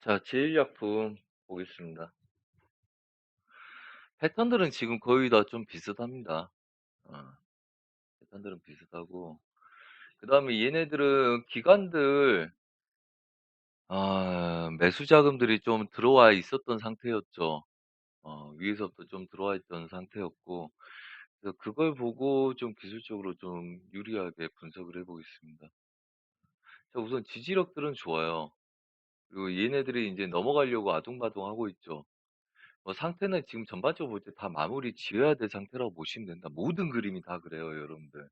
자, 제일약품 보겠습니다. 패턴들은 지금 거의 다 좀 비슷합니다. 어, 패턴들은 비슷하고 그 다음에 얘네들은 기관들 아, 매수 자금들이 좀 들어와 있었던 상태였죠. 어, 위에서부터 좀 들어와 있던 상태였고 그래서 그걸 보고 좀 기술적으로 좀 유리하게 분석을 해보겠습니다. 자, 우선 지지력들은 좋아요. 그리고 얘네들이 이제 넘어가려고 아둥바둥하고 있죠. 뭐 상태는 지금 전반적으로 볼 때 다 마무리 지어야 될 상태라고 보시면 된다. 모든 그림이 다 그래요, 여러분들.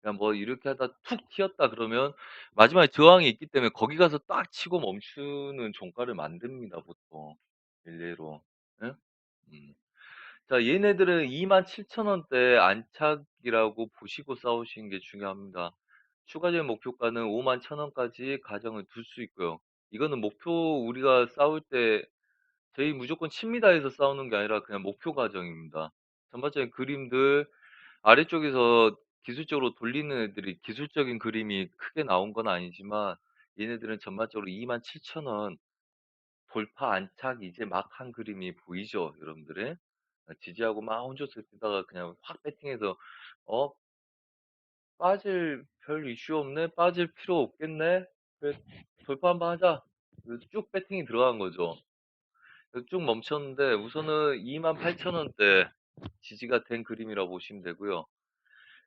그냥 뭐 이렇게 하다 툭 튀었다 그러면 마지막에 저항이 있기 때문에 거기 가서 딱 치고 멈추는 종가를 만듭니다, 보통. 일례로. 예? 음. 자, 얘네들은 27,000 원대 안착이라고 보시고 싸우시는 게 중요합니다. 추가적인 목표가는 51,000 원까지 가정을 둘 수 있고요. 이거는 목표 우리가 싸울 때 저희 무조건 칩니다 해서 싸우는 게 아니라 그냥 목표 과정입니다. 전반적인 그림들 아래쪽에서 기술적으로 돌리는 애들이 기술적인 그림이 크게 나온 건 아니지만 얘네들은 전반적으로 27,000원 돌파 안착 이제 막 한 그림이 보이죠, 여러분들의? 지지하고 막 혼조스 뛰다가 그냥 확 배팅해서 어? 빠질 별 이슈 없네, 빠질 필요 없겠네, 돌파 한번 하자. 쭉 배팅이 들어간 거죠. 쭉 멈췄는데 우선은 28,000원대 지지가 된 그림이라고 보시면 되고요.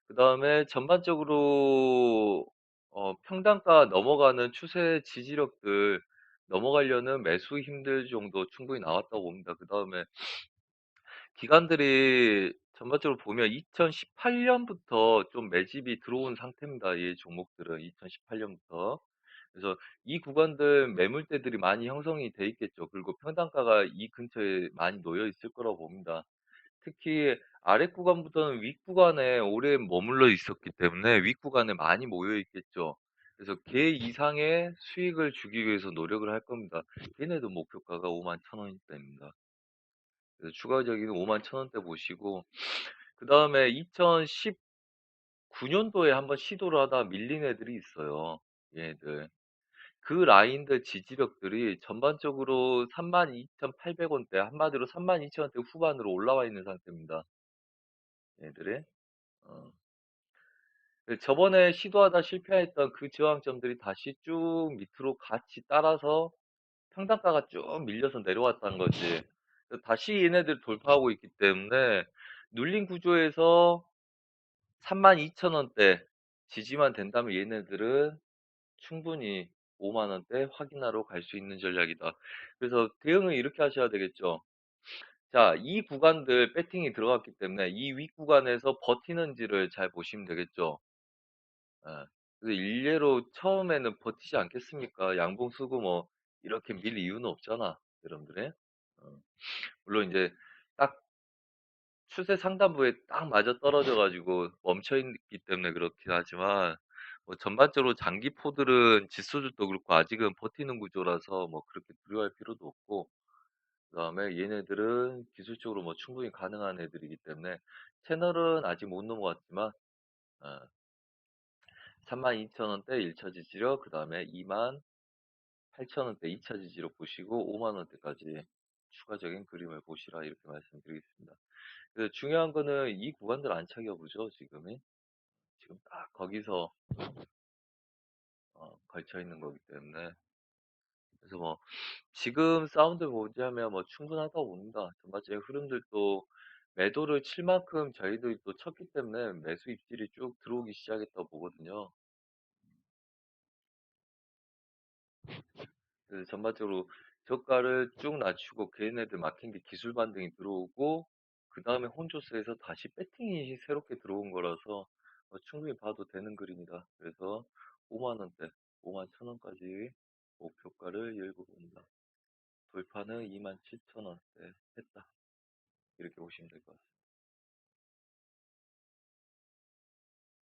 그 다음에 전반적으로 어, 평단가 넘어가는 추세 지지력들 넘어가려는 매수 힘들 정도 충분히 나왔다고 봅니다. 그 다음에 기관들이 전반적으로 보면 2018년부터 좀 매집이 들어온 상태입니다. 이 종목들은 2018년부터. 그래서 이 구간들 매물대들이 많이 형성이 돼 있겠죠. 그리고 평단가가 이 근처에 많이 놓여 있을 거라고 봅니다. 특히 아래 구간부터는 윗 구간에 오래 머물러 있었기 때문에 윗 구간에 많이 모여 있겠죠. 그래서 개 이상의 수익을 주기 위해서 노력을 할 겁니다. 걔네도 목표가가 5만 1천원대입니다. 그래서 추가적인 5만 1천원대 보시고 그 다음에 2019년도에 한번 시도를 하다 밀린 애들이 있어요. 얘네들. 그 라인들 지지력들이 전반적으로 32,800 원대, 한마디로 32,000 원대 후반으로 올라와 있는 상태입니다. 얘들이. 어. 저번에 시도하다 실패했던 그 저항점들이 다시 쭉 밑으로 같이 따라서 평단가가 쭉 밀려서 내려왔다는 거지. 다시 얘네들 돌파하고 있기 때문에 눌린 구조에서 32,000원대 지지만 된다면 얘네들은 충분히 5만 원대 확인하러 갈 수 있는 전략이다. 그래서 대응을 이렇게 하셔야 되겠죠. 자, 이 구간들 배팅이 들어갔기 때문에 이 윗구간에서 버티는지를 잘 보시면 되겠죠. 예. 그래서 일례로 처음에는 버티지 않겠습니까? 양봉 쓰고 뭐 이렇게 밀 이유는 없잖아, 여러분들의. 어. 물론 이제 딱 추세 상단부에 딱 맞아 떨어져 가지고 멈춰 있기 때문에 그렇긴 하지만 뭐 전반적으로 장기 포들은 지수들도 그렇고 아직은 버티는 구조라서 뭐 그렇게 두려워할 필요도 없고 그다음에 얘네들은 기술적으로 뭐 충분히 가능한 애들이기 때문에 채널은 아직 못 넘어갔지만 어, 32,000원대 1차 지지력 그 다음에 28,000원대 2차 지지력 보시고 5만 원대까지 추가적인 그림을 보시라 이렇게 말씀드리겠습니다. 중요한 거는 이 구간들 안착여 보죠 지금이 지금 딱 거기서 어, 걸쳐 있는 거기 때문에 그래서 뭐 지금 사운드 보자면 뭐 충분하다고 봅니다. 전반적인 흐름들도 매도를 칠 만큼 저희들이 또 쳤기 때문에 매수 입질이 쭉 들어오기 시작했다고 보거든요. 그래서 전반적으로 저가를 쭉 낮추고 걔네들 막힌 게 기술 반등이 들어오고 그 다음에 혼조스에서 다시 배팅이 새롭게 들어온 거라서 뭐 충분히 봐도 되는 그림이다. 그래서 5만 원대, 5만 1천 원까지 목표가를 열고 봅니다. 돌파는 27,000원대 했다. 이렇게 보시면 될 것 같습니다.